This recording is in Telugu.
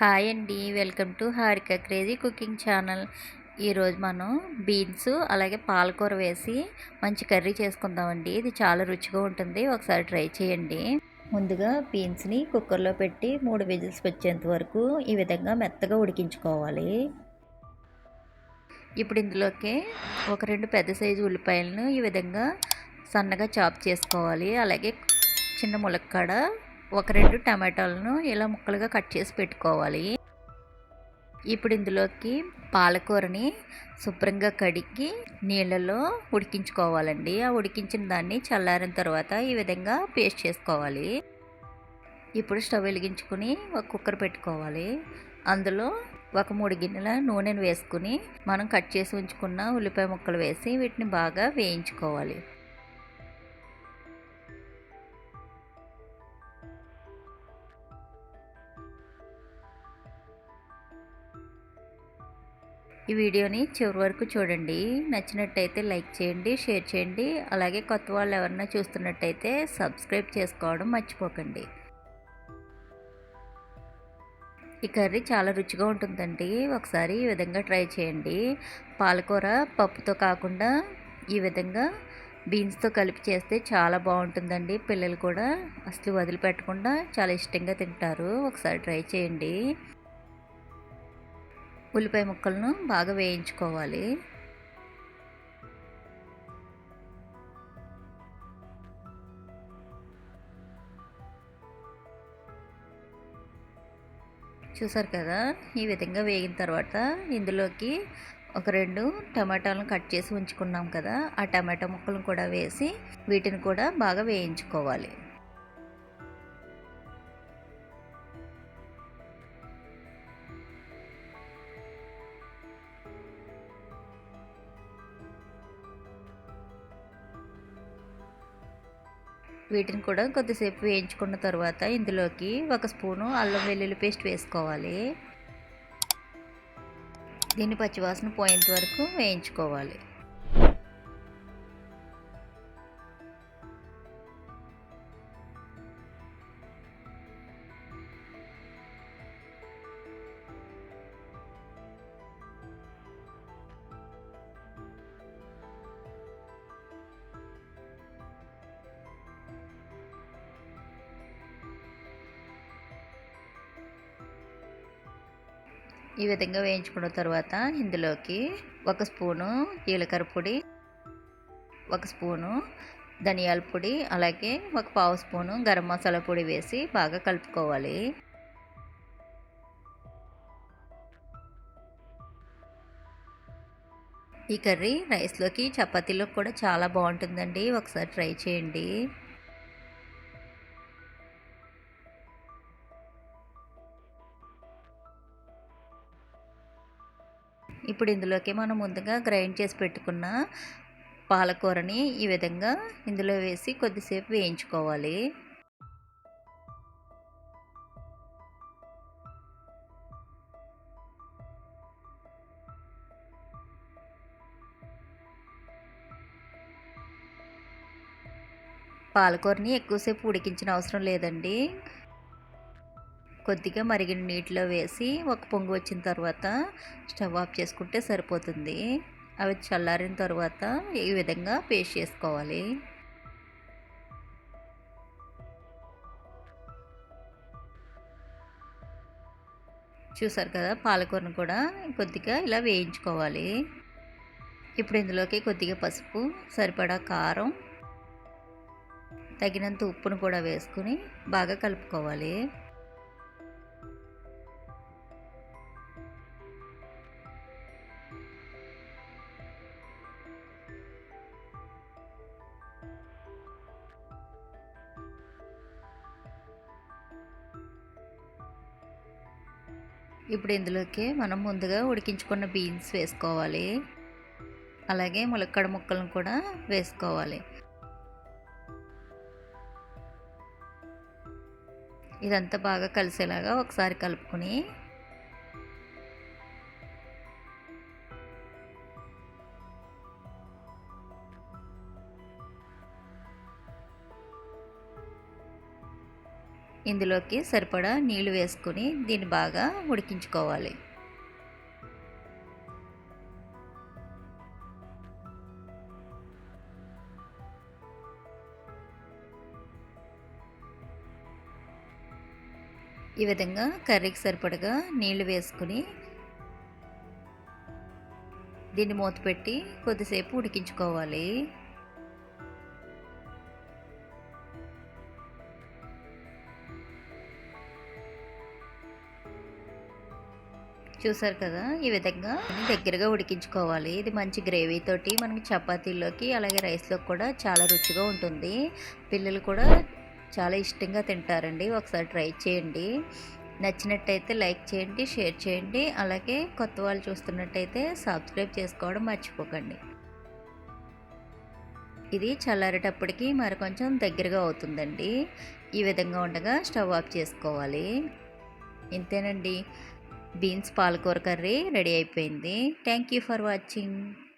హాయ్ అండి. Welcome to Harika crazy cooking channel. ఈరోజు మనం బీన్స్ అలాగే పాలకూర వేసి మంచి కర్రీ చేసుకుందామండి. ఇది చాలా రుచిగా ఉంటుంది. ఒకసారి ట్రై చేయండి. ముందుగా బీన్స్ని కుక్కర్లో పెట్టి మూడు విజిల్స్ వచ్చేంత వరకు ఈ విధంగా మెత్తగా ఉడికించుకోవాలి. ఇప్పుడు ఇందులోకి ఒక రెండు పెద్ద సైజు ఉల్లిపాయలను ఈ విధంగా సన్నగా చాప్ చేసుకోవాలి. అలాగే చిన్న ములక్కాడ ఒక రెండు టమాటాలను ఇలా ముక్కలుగా కట్ చేసి పెట్టుకోవాలి. ఇప్పుడు ఇందులోకి పాలకూరని శుభ్రంగా కడిగి నీళ్ళలో ఉడికించుకోవాలండి. ఆ ఉడికించిన దాన్ని చల్లారిన తర్వాత ఈ విధంగా పేస్ట్ చేసుకోవాలి. ఇప్పుడు స్టవ్ వెలిగించుకుని ఒక కుక్కర్ పెట్టుకోవాలి. అందులో ఒక మూడు గిన్నెల నూనెను వేసుకుని మనం కట్ చేసి ఉంచుకున్న ఉల్లిపాయ ముక్కలు వేసి వీటిని బాగా వేయించుకోవాలి. ఈ వీడియోని చివరి వరకు చూడండి. నచ్చినట్టయితే లైక్ చేయండి షేర్ చేయండి. అలాగే కొత్త వాళ్ళు ఎవరన్నా చూస్తున్నట్టయితే సబ్స్క్రైబ్ చేసుకోవడం మర్చిపోకండి. ఈ కర్రీ చాలా రుచిగా ఉంటుందండి. ఒకసారి ఈ విధంగా ట్రై చేయండి. పాలకూర పప్పుతో కాకుండా ఈ విధంగా బీన్స్తో కలిపి చేస్తే చాలా బాగుంటుందండి. పిల్లలు కూడా అసలు వదిలిపెట్టకుండా చాలా ఇష్టంగా తింటారు. ఒకసారి ట్రై చేయండి. ఉల్లిపాయ ముక్కలను బాగా వేయించుకోవాలి. చూసారు కదా ఈ విధంగా వేగిన తర్వాత ఇందులోకి ఒక రెండు టమాటాలను కట్ చేసి ఉంచుకున్నాం కదా ఆ టమాటా ముక్కలను కూడా వేసి వీటిని కూడా బాగా వేయించుకోవాలి. వీటిని కూడా కొద్దిసేపు వేయించుకున్న తర్వాత ఇందులోకి ఒక స్పూను అల్లం వెల్లుల్లి పేస్ట్ వేసుకోవాలి. దీన్ని పచ్చివాసన పోయేంత వరకు వేయించుకోవాలి. ఈ విధంగా వేయించుకున్న తర్వాత ఇందులోకి ఒక స్పూను జీలకర్ర పొడి ఒక స్పూను ధనియాల పొడి అలాగే ఒక పావు స్పూను గరం మసాలా పొడి వేసి బాగా కలుపుకోవాలి. ఈ కర్రీ రైస్లోకి చపాతీలో కూడా చాలా బాగుంటుందండి. ఒకసారి ట్రై చేయండి. ఇప్పుడు ఇందులోకి మనం ముందుగా గ్రైండ్ చేసి పెట్టుకున్న పాలకూరని ఈ విధంగా ఇందులో వేసి కొద్దిసేపు వేయించుకోవాలి. పాలకూరని ఎక్కువసేపు ఉడికించిన అవసరం లేదండి. కొద్దిగా మరిగిన నీటిలో వేసి ఒక పొంగు వచ్చిన తర్వాత స్టవ్ ఆఫ్ చేసుకుంటే సరిపోతుంది. అవి చల్లారిన తర్వాత ఈ విధంగా పేస్ట్ చేసుకోవాలి. చూసారు కదా పాలకూరను కూడా కొద్దిగా ఇలా వేయించుకోవాలి. ఇప్పుడు ఇందులోకి కొద్దిగా పసుపు సరిపడా కారం తగినంత ఉప్పును కూడా వేసుకుని బాగా కలుపుకోవాలి. ఇప్పుడు ఇందులోకి మనం ముందుగా ఉడికించుకున్న బీన్స్ వేసుకోవాలి. అలాగే ములక్కడ ముక్కలను కూడా వేసుకోవాలి. ఇదంతా బాగా కలిసేలాగా ఒకసారి కలుపుకొని ఇందులోకి సరిపడా నీళ్ళు వేసుకుని దీన్ని బాగా ఉడికించుకోవాలి. ఈ విధంగా కర్రీకి సరిపడగా నీళ్ళు వేసుకుని దీన్ని మూత పెట్టి కొద్దిసేపు ఉడికించుకోవాలి. చూసారు కదా? ఈ విధంగా దగ్గరగా ఉడికించుకోవాలి. ఇది మంచి గ్రేవీ తోటి మనకి చపాతీలోకి అలాగే రైస్లోకి కూడా చాలా రుచిగా ఉంటుంది. పిల్లలు కూడా చాలా ఇష్టంగా తింటారండి. ఒకసారి ట్రై చేయండి. నచ్చినట్టయితే లైక్ చేయండి షేర్ చేయండి. అలాగే కొత్త వాళ్ళు చూస్తున్నట్టయితే సబ్స్క్రైబ్ చేసుకోవడం మర్చిపోకండి. ఇది చల్లారేటప్పటికి మరి కొంచెం దగ్గరగా అవుతుందండి. ఈ విధంగా ఉండగా స్టవ్ ఆఫ్ చేసుకోవాలి. ఇంతేనండి. బీన్స్ పాలకూర కర్రీ రెడీ అయిపోయింది. Thank you for watching